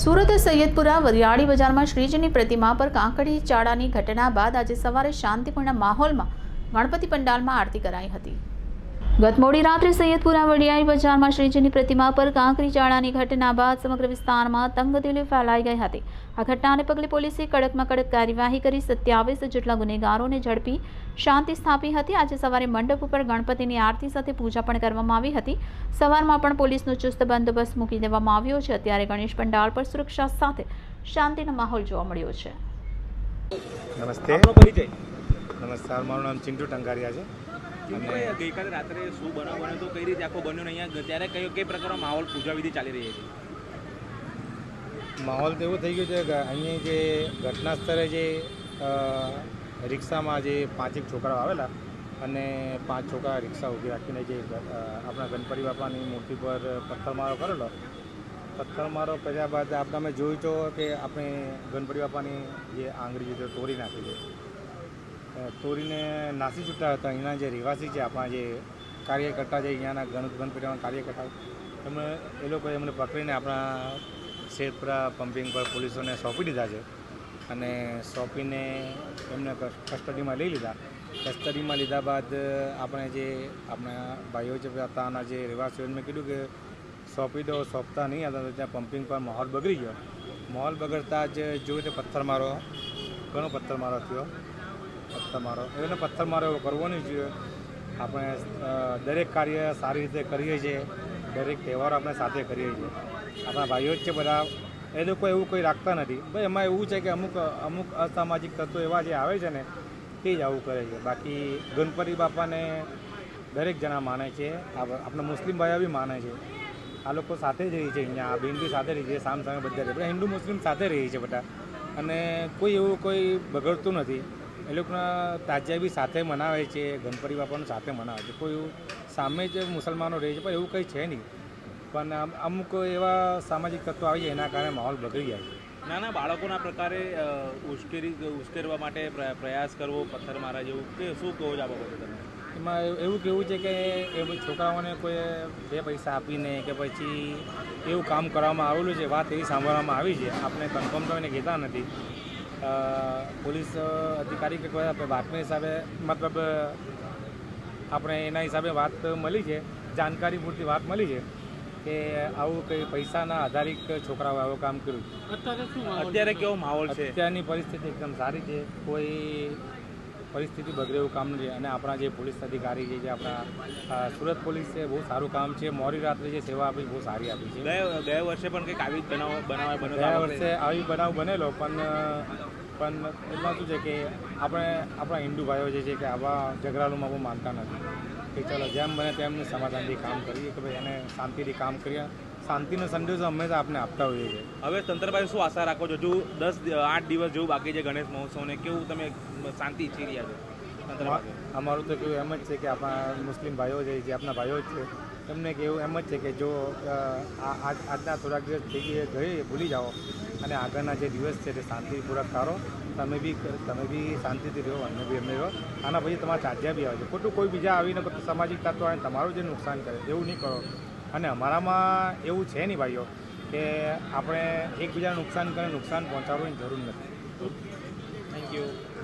સુરત સૈયદપુરા વરિયાળી બજારમાં શ્રીજીની પ્રતિમા પર કાંકડી ચાળાની ઘટના બાદ આજે સવારે શાંતિપૂર્ણ માહોલમાં ગણપતિ પંડાલમાં આરતી કરાઈ હતી. ગત મોડી રાત્રે સૈયદપુરા વડિયાળી બજારમાં શ્રીજીની પ્રતિમા પર કાંકરી ચાળાની ઘટના બાદ સમગ્ર વિસ્તારમાં તંગદિલી ફેલાઈ ગઈ હતી. આ ઘટનાને પગલે પોલીસે કડકમાં કડક કાર્યવાહી કરી સત્યાવીસ જેટલા ગુનેગારોને ઝડપી શાંતિ સ્થાપી હતી. આજે સવારે મંડપ ઉપર ગણપતિની આરતી સાથે પૂજા પણ કરવામાં આવી હતી. સવારમાં પણ પોલીસનો ચુસ્ત બંદોબસ્ત મૂકી દેવામાં આવ્યો છે. અત્યારે ગણેશ પંડાલ પર સુરક્ષા સાથે શાંતિનો માહોલ જોવા મળ્યો છે. નમસ્તે. નમસ્કાર મારું નામ ચિંટુ ટંકારિયા છે. ગઈકાલે રાત્રે શું બનાવ બન્યો તો કઈ રીતે આખો બન્યો અહીંયા ત્યારે કયો કઈ પ્રકારનો માહોલ પૂજા વિધિ ચાલી રહી હતી માહોલ તો એવું થઈ ગયું છે કે અહીંયા જે ઘટના સ્થળે જે રિક્ષામાં જે પાંચેક છોકરાઓ આવેલા અને પાંચ છોકરા રિક્ષા ઊભી રાખીને જે આપણા ગણપતિ બાપાની મૂર્તિ પર પથ્થરમારો કરેલો. પથ્થરમારો કર્યા બાદ આપણે અમે જોયું તો કે આપણે ગણપતિ બાપાની જે આંગળી તે તોડી નાખી છે. તોડીને નાસી છૂટા હતા. અહીંના જે રહેવાસી છે, આપણા જે કાર્યકર્તા છે, અહીંયાના ગણ ગણપતિના કાર્યકર્તા. એમણે એ લોકોએ એમને પકડીને આપણા શેરપુરા પમ્પિંગ પર પોલીસોને સોંપી દીધા છે. અને સોંપીને એમને કસ્ટડીમાં લઈ લીધા. કસ્ટડીમાં લીધા બાદ આપણે જે આપણા ભાઈઓ જે ત્યાંના જે રહેવાસીઓ, એમને કીધું કે, સોંપી દો, સોંપતા નહીં. હતા તો ત્યાં પમ્પિંગ પર માહોલ બગડી ગયો. માહોલ બગડતા જ જોયું તે પથ્થરમારો, ઘણો પથ્થરમારો થયો. પથ્થરમારો એને પથ્થરમારો એવો કરવો નહીં જોઈએ. આપણે દરેક કાર્ય સારી રીતે કરીએ છીએ. દરેક તહેવારો આપણે સાથે કરીએ છીએ. આપણા ભાઈઓ જ છે બધા. એ લોકો એવું કોઈ રાખતા નથી. ભાઈ એમાં એવું છે કે અમુક અમુક અસામાજિક તત્વો એવા જે આવે છે ને તે જ આવું કરે છે. બાકી ગણપતિ બાપાને દરેક જણા માને છે. આપ- આપણા મુસ્લિમ ભાઈઓ બી માને છે. આ લોકો સાથે જ રહી છે અહીંયા. આ બેન સાથે રહી છે સામ સામે બધા બધા હિન્દુ મુસ્લિમ સાથે રહી છે બધા. અને કોઈ એવું કોઈ બગડતું નથી. એ લોકોના તાજિયા બી સાથે મનાવે છે ગણપતિ બાપાનું સાથે મનાવે છે. કોઈ એવું સામે જ મુસલમાનો રહે છે પણ એવું કંઈ છે નહીં. પણ અમુક એવા સામાજિક તત્વો આવી જાય એના કારણે માહોલ બગડી જાય છે. નાના બાળકોના પ્રકારે ઉશ્કેરી ઉશ્કેરવા માટે પ્ર- પ્રયાસ કરવો પથ્થર મારા જેવું કે શું કહો છો આ બાબતે તમે? એમાં એવું- કેવું છે કે એ છોકરાઓને કોઈ બે પૈસા આપીને કે પછી એવું કામ કરવામાં આવેલું છે વાત એવી સાંભળવામાં આવી છે. આપણે કન્ફર્મ તો એને કહેતા નથી. પોલીસ અધિકારી કે કોઈ આપણે વાતના હિસાબે મતલબ આપણે એના હિસાબે વાત મળી છે જાણકારી પૂરતી વાત મળી છે કે આવું કંઈ પૈસાના આધારિત છોકરાઓ આવું કામ કર્યું. અત્યારે કેવો માહોલ છે? અત્યારની પરિસ્થિતિ એકદમ સારી છે. કોઈ પરિસ્થિતિ બગડે એવું કામ નથી. અને આપણા જે પોલીસ અધિકારી છે જે આપણા સુરત પોલીસ છે બહુ સારું કામ છે. મોડી રાત્રે જે સેવા આપી બહુ સારી આપી છે. ગયા વર્ષે પણ કંઈક આવી બનાવ બનાવ બન્યો ગયા વર્ષે આવી બનાવ બનેલો પણ પણ એમાં શું છે કે આપણે આપણા હિન્દુ ભાઈઓ જે છે કે આવા ઝઘડાલુમાં બહુ માનતા નથી. કે ચાલો જેમ બને તેમને સમાધાનથી કામ કરીએ કે ભાઈ એને શાંતિથી કામ કરીએ શાંતિનો સંદેશો હંમેશા આપણે આપતા હોઈએ છીએ. હવે તંત્રભાઈ શું આશા રાખો છો? હજુ દસ આઠ દિવસ જેવું બાકી છે ગણેશ મહોત્સવને કેવું તમે શાંતિ ઈચ્છી રહ્યા છો તંત્રભાઈ અમારું તો કેવું એમ જ છે કે આપણા મુસ્લિમ ભાઈઓ છે જે આપણા ભાઈઓ જ છે એમને કેવું એમ જ છે કે જો આ આજ- આજના થોડાક દિવસ થઈ ગયે ગયે ભૂલી જાઓ અને આગળના જે દિવસ છે તે શાંતિપૂર્વક કાઢો તમે બી તમે બી શાંતિથી રહો અને બી એમને રહો. આના પછી તમારા ચાર્જ્યા બી આવે છે. ખોટું કોઈ બીજા આવીને સામાજિક તત્વ આવીને તમારું જે નુકસાન કરે એવું નહીં કરો. અને અમારામાં એવું છે નહીં ભાઈઓ કે આપણે એકબીજાને નુકસાન કરે, નુકસાન પહોંચાડવાની જરૂર નથી. Thank you